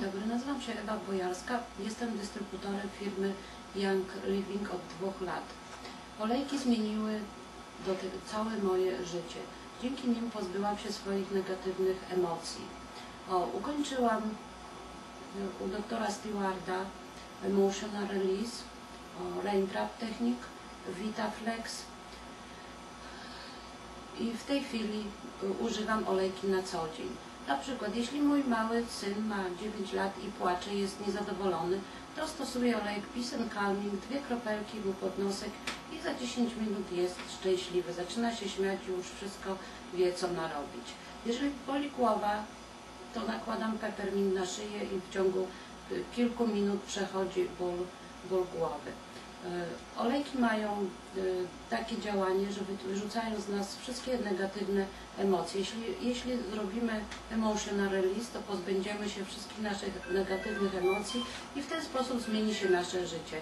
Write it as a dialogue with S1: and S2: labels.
S1: dobry, nazywam się Ewa Bojarska. Jestem dystrybutorem firmy Young Living od dwóch lat. Olejki zmieniły całe moje życie. Dzięki nim pozbyłam się swoich negatywnych emocji. O, ukończyłam u doktora Stewarda Emotional Release, o, Raindrop Technique, VitaFlex i w tej chwili y, używam olejki na co dzień. Na przykład, jeśli mój mały syn ma 9 lat i płacze, jest niezadowolony, to stosuję olejek and Calming, dwie kropelki mu pod nosek i za 10 minut jest szczęśliwy. Zaczyna się śmiać i już wszystko wie, co ma robić. Jeżeli boli głowa, to nakładam peppermint na szyję i w ciągu y, kilku minut przechodzi ból, ból głowy. Y, Olejki mają y, takie działanie, że wy- wyrzucają z nas wszystkie negatywne emocje. Jeśli, jeśli zrobimy emotional release, to pozbędziemy się wszystkich naszych negatywnych emocji i w ten sposób zmieni się nasze życie.